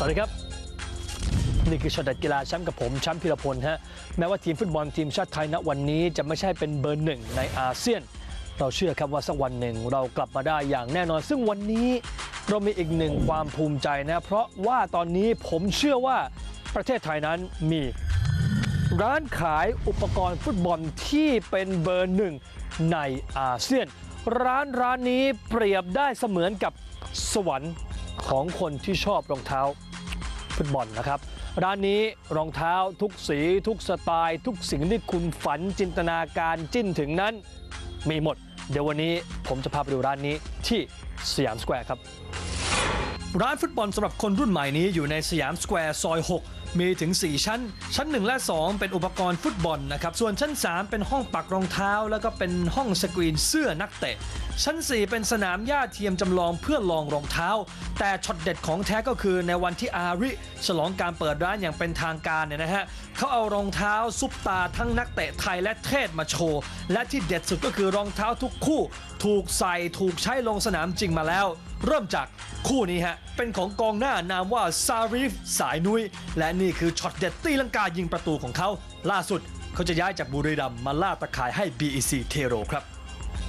สวัสดีครับ นี่คือช็อตเด็ดกีฬาแชมป์กับผมแชมป์พิรพลฮะแม้ว่าทีมฟุตบอลทีมชาติไทยณวันนี้จะไม่ใช่เป็นเบอร์หนึ่งในอาเซียน เราเชื่อครับว่าสักวันหนึ่งเรากลับมาได้อย่างแน่นอน ซึ่งวันนี้เรามีอีกหนึ่งความภูมิใจนะ เพราะว่าตอนนี้ผมเชื่อว่าประเทศไทยนั้นมี ร้านขายอุปกรณ์ฟุตบอลที่เป็นเบอร์หนึ่งในอาเซียน ร้านร้านนี้เปรียบได้เสมือนกับสวรรค์ของคนที่ชอบรองเท้า ฟุตบอลนะครับ ร้านนี้รองเท้าทุกสี ทุกสไตล์ ทุกสิ่งที่คุณฝันจินตนาการจิ้นถึงนั้น มีหมด เดี๋ยววันนี้ผมจะพาไปดูร้านนี้ที่สยามสแควร์ครับ ร้านฟุตบอลสำหรับคนรุ่นใหม่นี้อยู่ในสยามสแควร์ซอย 6 มีถึง 4 ชั้น ชั้น 1 และ 2 เป็นอุปกรณ์ฟุตบอลนะครับ ส่วนชั้น 3 เป็นห้องปักรองเท้า แล้วก็เป็นห้องสกรีนเสื้อนักเตะ ชั้น 4 เป็นสนามหญ้าเทียมจำลองเพื่อลองรองเท้า แต่ช็อตเด็ดของแท้ก็คือในวันที่อาริ ฉลองการเปิดร้านอย่างเป็นทางการเนี่ยนะฮะเขาเอารองเท้าซุปตาทั้งนักเตะไทยและเทศมาโชว์ และที่เด็ดสุดก็คือรองเท้าทุกคู่ ถูกใส่ถูกใช้ลงสนามจริงมาแล้ว เริ่มจากคู่นี้ฮะ เป็นของกองหน้านามว่าซาริฟสายนุ้ย และนี่คือช็อตเด็ดตีลังกายิงประตูของเขา ล่าสุดเขาจะย้ายจากบุรีรัมย์มาล่าตะข่ายให้ BEC เทโรครับ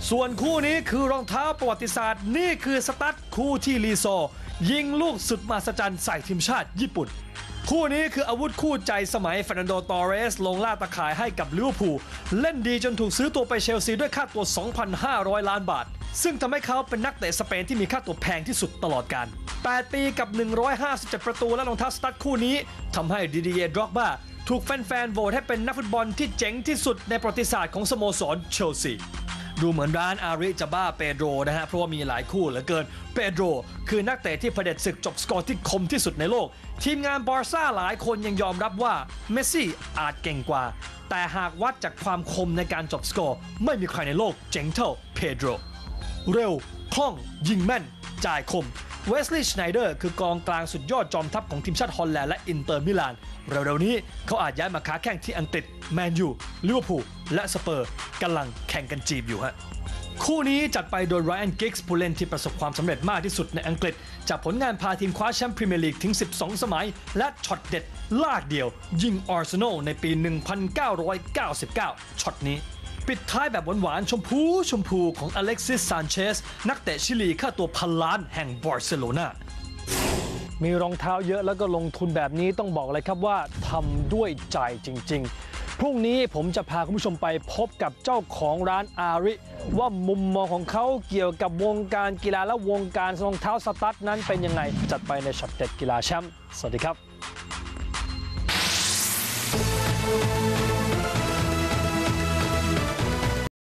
ส่วนคู่นี้คือรองเท้าประวัติศาสตร์ นี่คือสตั๊ดคู่ที่ลีซอยิงลูกสุดมหัศจรรย์ใส่ทีมชาติญี่ปุ่น คู่นี้คืออาวุธคู่ใจสมัยเฟรนันโด ตอเรส ลงล่าตะข่ายให้กับลิเวอร์พูลเล่นดีจนถูกซื้อตัวไปเชลซีด้วยค่าตัว 2,500 ล้านบาท ซึ่งทำให้เขาเป็นนักเตะสเปนที่มีค่าตัวแพงที่สุดตลอดกาล8 ปีกับ 157 ประตูและรองเท้าสตั๊ดคู่นี้ทำให้ดิดิเยดร็อกบ้าถูกแฟนๆโหวตให้เป็นนักฟุตบอลที่เจ๋งที่สุดในประวัติศาสตร์ของสโมสรเชลซี ดูเหมือนร้านอาริจะบ้าเปโดรนะฮะ เพราะว่ามีหลายคู่เหลือเกิน เปโดรคือนักเตะที่เผด็จศึกจบสกอร์ที่คมที่สุดในโลก ทีมงานบาร์ซ่าหลายคนยังยอมรับว่าเมสซี่อาจเก่งกว่า แต่หากวัดจากความคมในการจบสกอร์ ไม่มีใครในโลกเจ๋งเท่าเปโดรเร็วคล่องยิงแม่นจ่ายคม เวสลีย์ชไนเดอร์คือกองกลางสุดยอดจอมทัพของทีมชาติฮอลแลนด์และอินเตอร์มิลานเร็วๆนี้เขาอาจย้ายมาค้าแข่งที่อังกฤษแมนยูลิเวอร์พูลและสเปอร์กำลังแข่งกันจีบอยู่ฮะคู่นี้จัดไปโดยไรอันกิกส์ผู้เล่นที่ประสบความสำเร็จมากที่สุดในอังกฤษ จากผลงานพาทีมคว้าแชมป์พรีเมียร์ลีกถึง 12 สมัย และช็อตเด็ดลากเดียว ยิงอาร์เซนอลในปี 1999 ช็อตนี้ ปิดท้ายแบบหวานๆชมพูชมพูของอเล็กซิสซานเชสนักเตะชิลีค่าตัวพันล้านแห่งบาร์เซโลนามีรองเท้าเยอะแล้วก็ลงทุนแบบนี้ต้องบอกเลยครับว่าทำด้วยใจจริง ๆ พรุ่งนี้ผมจะพาคุณผู้ชมไปพบกับเจ้าของร้านอาริ ว่ามุมมองของเขาเกี่ยวกับวงการกีฬาและวงการรองเท้าสตั๊ดนั้นเป็นยังไง จัดไปในช็อตเด็ดกีฬาแชมป์สวัสดีครับ